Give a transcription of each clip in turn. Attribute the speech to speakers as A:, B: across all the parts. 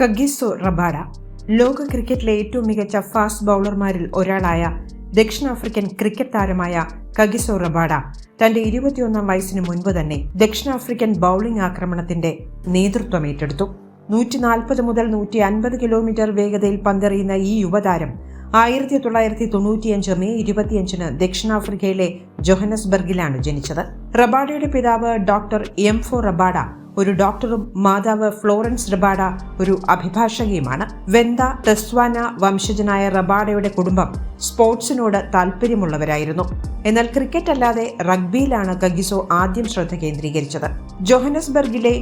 A: Kagiso Rabada ലോക ക്രിക്കറ്റിലെ ഏറ്റവും മികച്ച ഫാസ്റ്റ് ബൗളർമാരിൽ ഒരാളായ ദക്ഷിണാഫ്രിക്കൻ ക്രിക്കറ്റ് താരമായ കഗിസോ റബാഡ തന്റെ ഇരുപത്തിയൊന്നാം വയസ്സിന് മുൻപ് തന്നെ ദക്ഷിണാഫ്രിക്കൻ ബൗളിംഗ് ആക്രമണത്തിന്റെ നേതൃത്വം ഏറ്റെടുത്തു. നൂറ്റി നാൽപ്പത് മുതൽ നൂറ്റി അൻപത് കിലോമീറ്റർ വേഗതയിൽ പന്തെറിയുന്ന ഈ യുവതാരം ആയിരത്തി തൊള്ളായിരത്തി തൊണ്ണൂറ്റിയഞ്ച് മെയ് ഇരുപത്തിയഞ്ചിന് ദക്ഷിണാഫ്രിക്കയിലെ ജൊഹനസ്ബർഗിലാണ് ജനിച്ചത്. റബാഡയുടെ പിതാവ് ഡോക്ടർ എം ഫോ റബാഡ ഒരു ഡോക്ടറും മാതാവ് ഫ്ലോറൻസ് റബാഡ ഒരു അഭിഭാഷകയുമാണ്. വെന്ത ടെസ്വാന വംശജനായ റബാഡയുടെ കുടുംബം സ്പോർട്സിനോട് താല്പര്യമുള്ളവരായിരുന്നു. എന്നാൽ ക്രിക്കറ്റ് അല്ലാതെ റഗ്ബിയിലാണ് കഗിസോ ആദ്യം ശ്രദ്ധ കേന്ദ്രീകരിച്ചത്. ജോഹനസ്ബർഗിലെ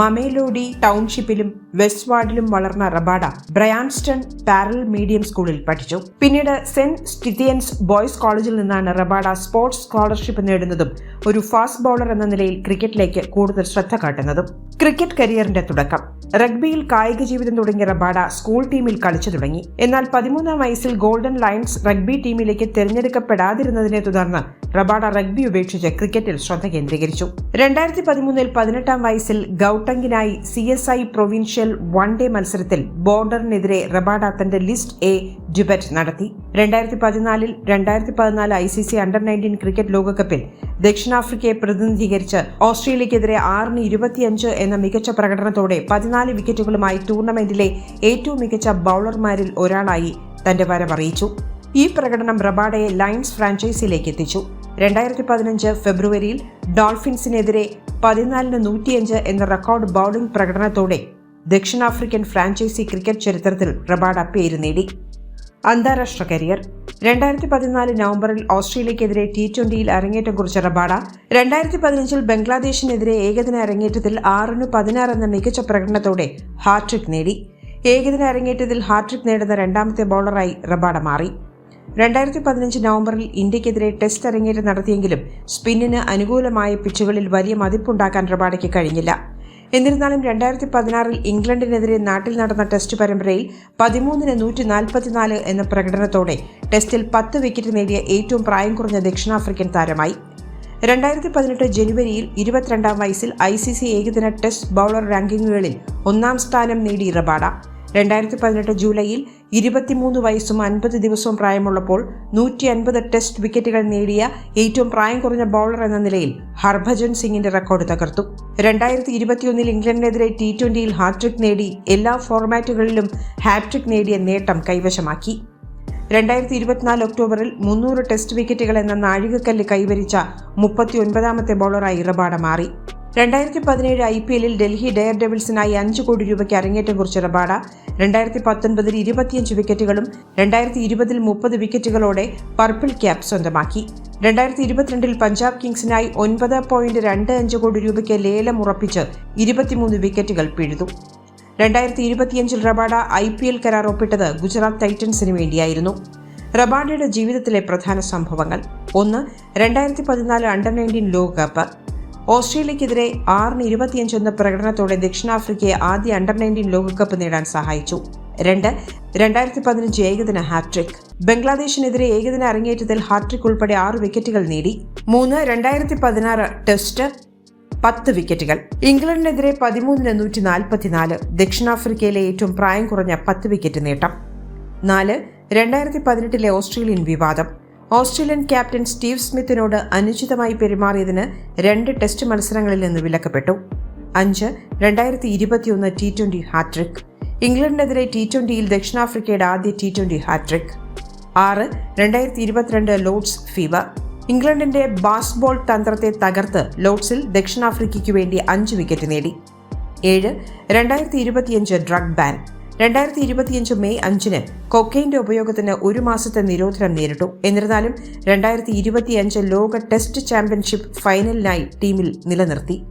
A: മമേലോഡി ടൗൺഷിപ്പിലും വെസ്റ്റ്വാർഡിലും വളർന്ന റബാഡ ബ്രയാൻസ്റ്റൺ പാരൽ മീഡിയം സ്കൂളിൽ പഠിച്ചു. പിന്നീട് സെന്റ് സ്റ്റിത്തിയൻസ് ബോയ്സ് കോളേജിൽ നിന്നാണ് റബാഡ സ്പോർട്സ് സ്കോളർഷിപ്പ് നേടുന്നതും ഒരു ഫാസ്റ്റ് ബൗളർ എന്ന നിലയിൽ ക്രിക്കറ്റിലേക്ക് കൂടുതൽ ശ്രദ്ധ കാട്ടുന്നതും. ക്രിക്കറ്റ് കരിയറിന്റെ തുടക്കം. റഗ്ബിയിൽ കായിക ജീവിതം തുടങ്ങിയ റബാഡ സ്കൂൾ ടീമിൽ കളിച്ചു തുടങ്ങി. എന്നാൽ പതിമൂന്നാം വയസ്സിൽ ഗോൾഡൻ ലയൺസ് റഗ്ബി ടീമിലേക്ക് തിരഞ്ഞെടുക്കപ്പെടാതിരുന്നതിനെ തുടർന്ന് റബാഡ റഗ്ബി ഉപേക്ഷിച്ച് ക്രിക്കറ്റിൽ ശ്രദ്ധ കേന്ദ്രീകരിച്ചു. രണ്ടായിരത്തി പതിമൂന്നിൽ പതിനെട്ടാം വയസ്സിൽ ഗൌട്ടങ്ങിനായി C S I provincial one day മത്സരത്തിൽ ബോർഡറിനെതിരെ റബാഡ തന്റെ ലിസ്റ്റ് എ ഡ്യുബറ്റ് നടത്തി. രണ്ടായിരത്തി പതിനാലിൽ രണ്ടായിരത്തി പതിനാല് I C C under nineteen cricket ലോകകപ്പിൽ ദക്ഷിണാഫ്രിക്കയെ പ്രതിനിധീകരിച്ച് ഓസ്ട്രേലിയക്കെതിരെ ആറിന് ഇരുപത്തിയഞ്ച് എന്ന മികച്ച പ്രകടനത്തോടെ പതിനാല് വിക്കറ്റുകളുമായി ടൂർണമെന്റിലെ ഏറ്റവും മികച്ച ബൗളർമാരിൽ ഒരാളായി തന്റെ വരവറിയിച്ചു. ഈ പ്രകടനം റബാഡയെ ലയൺസ് ഫ്രാഞ്ചൈസിയിലേക്ക് എത്തിച്ചു. രണ്ടായിരത്തി പതിനഞ്ച് ഫെബ്രുവരിയിൽ ഡോൾഫിൻസിനെതിരെ പതിനാലിന് നൂറ്റിയഞ്ച് എന്ന റെക്കോർഡ് ബൗളിംഗ് പ്രകടനത്തോടെ ദക്ഷിണാഫ്രിക്കൻ ഫ്രാഞ്ചൈസി ക്രിക്കറ്റ് ചരിത്രത്തിൽ റബാഡ പേര് നേടി. അന്താരാഷ്ട്ര കരിയർ. രണ്ടായിരത്തി പതിനാല് നവംബറിൽ ഓസ്ട്രേലിയക്കെതിരെ ടി ട്വന്റിയിൽ അരങ്ങേറ്റം കുറിച്ച റബാഡ രണ്ടായിരത്തി പതിനഞ്ചിൽ ബംഗ്ലാദേശിനെതിരെ ഏകദിന അരങ്ങേറ്റത്തിൽ ആറിന് പതിനാറ് എന്ന മികച്ച പ്രകടനത്തോടെ ഹാട്രിക് നേടി. ഏകദിന അരങ്ങേറ്റത്തിൽ ഹാട്രിക് നേടുന്ന രണ്ടാമത്തെ ബൗളറായി റബാഡ മാറി. രണ്ടായിരത്തി പതിനഞ്ച് നവംബറിൽ ഇന്ത്യക്കെതിരെ ടെസ്റ്റ് അരങ്ങേറ്റം നടത്തിയെങ്കിലും സ്പിന്നിന് അനുകൂലമായ പിച്ചുകളിൽ വലിയ മതിപ്പുണ്ടാക്കാൻ റബാഡയ്ക്ക് കഴിഞ്ഞില്ല. എന്നിരുന്നാലും രണ്ടായിരത്തി പതിനാറിൽ ഇംഗ്ലണ്ടിനെതിരെ നാട്ടിൽ നടന്ന ടെസ്റ്റ് പരമ്പരയിൽ പതിമൂന്നിന് നൂറ്റി നാൽപ്പത്തിനാല് എന്ന പ്രകടനത്തോടെ ടെസ്റ്റിൽ പത്ത് വിക്കറ്റ് നേടിയ ഏറ്റവും പ്രായം കുറഞ്ഞ ദക്ഷിണാഫ്രിക്കൻ താരമായി. രണ്ടായിരത്തി പതിനെട്ട് ജനുവരിയിൽ ഇരുപത്തിരണ്ടാം വയസ്സിൽ ഐ സി സി ഏകദിന ടെസ്റ്റ് ബൗളർ റാങ്കിങ്ങുകളിൽ ഒന്നാം സ്ഥാനം നേടി റബാഡ രണ്ടായിരത്തി പതിനെട്ട് ജൂലൈയിൽ ഇരുപത്തിമൂന്ന് വയസ്സും അൻപത് ദിവസവും പ്രായമുള്ളപ്പോൾ നൂറ്റി അൻപത് ടെസ്റ്റ് വിക്കറ്റുകൾ നേടിയ ഏറ്റവും പ്രായം കുറഞ്ഞ ബൗളർ എന്ന നിലയിൽ ഹർഭജൻ സിംഗിന്റെ റെക്കോർഡ് തകർത്തു. രണ്ടായിരത്തി ഇരുപത്തിയൊന്നിൽ ഇംഗ്ലണ്ടിനെതിരെ ടി ട്വന്റിയിൽ ഹാട്രിക് നേടി എല്ലാ ഫോർമാറ്റുകളിലും ഹാട്രിക് നേടിയ നേട്ടം കൈവശമാക്കി. രണ്ടായിരത്തി ഇരുപത്തിനാല് ഒക്ടോബറിൽ മുന്നൂറ് ടെസ്റ്റ് വിക്കറ്റുകൾ എന്ന നാഴികക്കല്ല് കൈവരിച്ച മുപ്പത്തി ഒൻപതാമത്തെ ബൗളറായി ഇറപാട് മാറി. രണ്ടായിരത്തി പതിനേഴ് ഐ പി എല്ലിൽ ഡൽഹി ഡെയർ ഡെവിൾസിനായി അഞ്ച് കോടി രൂപയ്ക്ക് അരങ്ങേറ്റം കുറിച്ച റബാഡ രണ്ടായിരത്തി പത്തൊൻപതിൽ ഇരുപത്തിയഞ്ച് വിക്കറ്റുകളും രണ്ടായിരത്തി ഇരുപതിൽ മുപ്പത് വിക്കറ്റുകളോടെ പർപ്പിൾ ക്യാപ് സ്വന്തമാക്കി. രണ്ടായിരത്തി ഇരുപത്തിരണ്ടിൽ പഞ്ചാബ് കിങ്സിനായി ഒൻപത് പോയിന്റ് രണ്ട് അഞ്ച് കോടി രൂപയ്ക്ക് ലേലം ഉറപ്പിച്ച് ഇരുപത്തിമൂന്ന് വിക്കറ്റുകൾ പിഴുതു. രണ്ടായിരത്തി ഇരുപത്തിയഞ്ചിൽ റബാഡ ഐ പി എൽ കരാർ ഒപ്പിട്ടത് ഗുജറാത്ത് ടൈറ്റൻസിന് വേണ്ടിയായിരുന്നു. റബാഡയുടെ ജീവിതത്തിലെ പ്രധാന സംഭവങ്ങൾ. ഒന്ന് രണ്ടായിരത്തി പതിനാല് അണ്ടർ നയന്റീൻ ലോകകപ്പ്. ഓസ്ട്രേലിയക്കെതിരെ ആറിന് ഇരുപത്തിയഞ്ച് എന്ന പ്രകടനത്തോടെ ദക്ഷിണാഫ്രിക്കയെ ആദ്യ അണ്ടർ നയന്റീൻ ലോകകപ്പ് നേടാൻ സഹായിച്ചു. രണ്ട് രണ്ടായിരത്തി പതിനഞ്ച് ഏകദിന ഹാട്രിക് ബംഗ്ലാദേശിനെതിരെ ഏകദിന അരങ്ങേറ്റത്തിൽ ഹാട്രിക് ഉൾപ്പെടെ ആറ് വിക്കറ്റുകൾ നേടി. മൂന്ന് രണ്ടായിരത്തി പതിനാറ് ടെസ്റ്റ് പത്ത് വിക്കറ്റുകൾ ഇംഗ്ലണ്ടിനെതിരെ പതിമൂന്നിന് നൂറ്റി നാൽപ്പത്തിനാല് ദക്ഷിണാഫ്രിക്കയിലെ ഏറ്റവും പ്രായം കുറഞ്ഞ പത്ത് വിക്കറ്റ് നേട്ടം. നാല് രണ്ടായിരത്തി പതിനെട്ടിലെ ഓസ്ട്രേലിയൻ വിവാദം. ഓസ്ട്രേലിയൻ ക്യാപ്റ്റൻ സ്റ്റീവ് സ്മിത്തിനോട് അനുചിതമായി പെരുമാറിയതിന് രണ്ട് ടെസ്റ്റ് മത്സരങ്ങളിൽ നിന്ന് വിലക്കപ്പെട്ടു. അഞ്ച് രണ്ടായിരത്തി ഇരുപത്തിയൊന്ന് ടി ട്വന്റി ഹാട്രിക് ഇംഗ്ലണ്ടിനെതിരെ ടി ട്വന്റിയിൽ ദക്ഷിണാഫ്രിക്കയുടെ ആദ്യ ടി ട്വന്റി ഹാട്രിക് ആറ് രണ്ടായിരത്തി ഇരുപത്തിരണ്ട് ലോഡ്സ് ഫീവർ ഇംഗ്ലണ്ടിന്റെ ബാസ്ബോൾ തന്ത്രത്തെ തകർത്ത് ലോഡ്സിൽ ദക്ഷിണാഫ്രിക്കയ്ക്ക് വേണ്ടി അഞ്ച് വിക്കറ്റ് നേടി. ഏഴ് രണ്ടായിരത്തി ഇരുപത്തിയഞ്ച് ഡ്രഗ് ബാൻ രണ്ടായിരത്തി ഇരുപത്തിയഞ്ച് മെയ് അഞ്ചിന് കൊക്കൈന്റെ ഉപയോഗത്തിന് ഒരു മാസത്തെ നിരോധനം നേരിട്ടു. എന്നിരുന്നാലും രണ്ടായിരത്തി ഇരുപത്തിയഞ്ച് ലോക ടെസ്റ്റ് ചാമ്പ്യൻഷിപ്പ് ഫൈനലിനായി ടീമിൽ നിലനിർത്തി.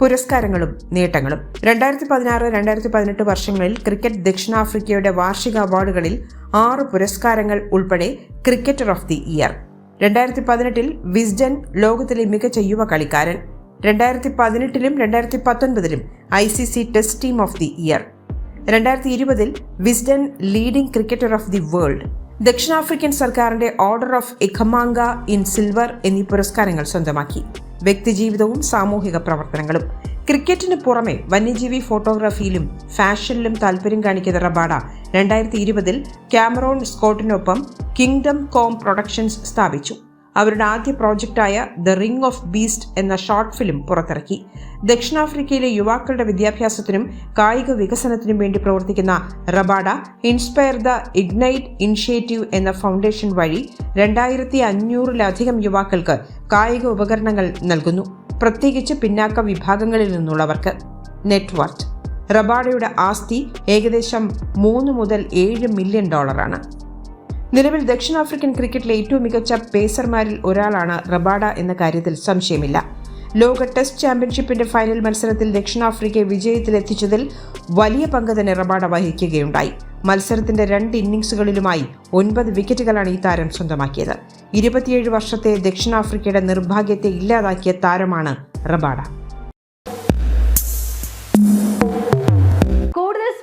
A: പുരസ്കാരങ്ങളും നേട്ടങ്ങളും. രണ്ടായിരത്തി പതിനാറ് രണ്ടായിരത്തി പതിനെട്ട് വർഷങ്ങളിൽ ക്രിക്കറ്റ് ദക്ഷിണാഫ്രിക്കയുടെ വാർഷിക അവാർഡുകളിൽ ആറ് പുരസ്കാരങ്ങൾ ഉൾപ്പെടെ ക്രിക്കറ്റർ ഓഫ് ദി ഇയർ. രണ്ടായിരത്തി പതിനെട്ടിൽ വിസ്ഡൻ ലോകത്തിലെ മികച്ച യുവ കളിക്കാരൻ രണ്ടായിരത്തി പതിനെട്ടിലും രണ്ടായിരത്തി പത്തൊൻപതിലും I C C test team of the year. രണ്ടായിരത്തി ഇരുപതിൽ Wisden leading cricketer of the world ദക്ഷിണാഫ്രിക്കൻ സർക്കാരിന്റെ order of Ikhamanga in silver എന്നീ പുരസ്കാരങ്ങൾ സ്വന്തമാക്കി. വ്യക്തിജീവിതവും സാമൂഹിക പ്രവർത്തനങ്ങളും. ക്രിക്കറ്റിന് പുറമെ വന്യജീവി ഫോട്ടോഗ്രാഫിയിലും ഫാഷനിലും താല്പര്യം കാണിക്കുന്ന റബാഡ രണ്ടായിരത്തി ഇരുപതിൽ ക്യാമറോൺ സ്കോട്ടിനൊപ്പം കിങ്ഡം കോം പ്രൊഡക്ഷൻസ് സ്ഥാപിച്ചു. അവരുടെ ആദ്യ പ്രോജക്റ്റായ ദ റിംഗ് ഓഫ് ബീസ്റ്റ് എന്ന ഷോർട്ട് ഫിലിം പുറത്തിറക്കി. ദക്ഷിണാഫ്രിക്കയിലെ യുവാക്കളുടെ വിദ്യാഭ്യാസത്തിനും കായിക വികസനത്തിനും വേണ്ടി പ്രവർത്തിക്കുന്ന Rabada inspire the ignite initiative എന്ന ഫൗണ്ടേഷൻ വഴി രണ്ടായിരത്തി അഞ്ഞൂറിലധികം യുവാക്കൾക്ക് കായിക ഉപകരണങ്ങൾ നൽകുന്നു. പ്രത്യേകിച്ച് പിന്നാക്ക വിഭാഗങ്ങളിൽ നിന്നുള്ളവർക്ക്. നെറ്റ്വർക്ക്. റബാഡയുടെ ആസ്തി ഏകദേശം മൂന്ന് മുതൽ ഏഴ് മില്യൺ ഡോളറാണ്. നിലവിൽ ദക്ഷിണാഫ്രിക്കൻ ക്രിക്കറ്റിലെ ഏറ്റവും മികച്ച പേസർമാരിൽ ഒരാളാണ് റബാഡ എന്ന കാര്യത്തിൽ സംശയമില്ല. ലോക ടെസ്റ്റ് ചാമ്പ്യൻഷിപ്പിന്റെ ഫൈനൽ മത്സരത്തിൽ ദക്ഷിണാഫ്രിക്കയെ വിജയത്തിലെത്തിച്ചതിൽ വലിയ പങ്ക് തന്നെ റബാഡ വഹിക്കുകയുണ്ടായി. മത്സരത്തിന്റെ രണ്ട് ഇന്നിംഗ്സുകളിലുമായി ഒൻപത് വിക്കറ്റുകളാണ് ഈ താരം സ്വന്തമാക്കിയത്. ഇരുപത്തിയേഴ് വർഷത്തെ ദക്ഷിണാഫ്രിക്കയുടെ നിർഭാഗ്യത്തെ ഇല്ലാതാക്കിയ താരമാണ് റബാഡ.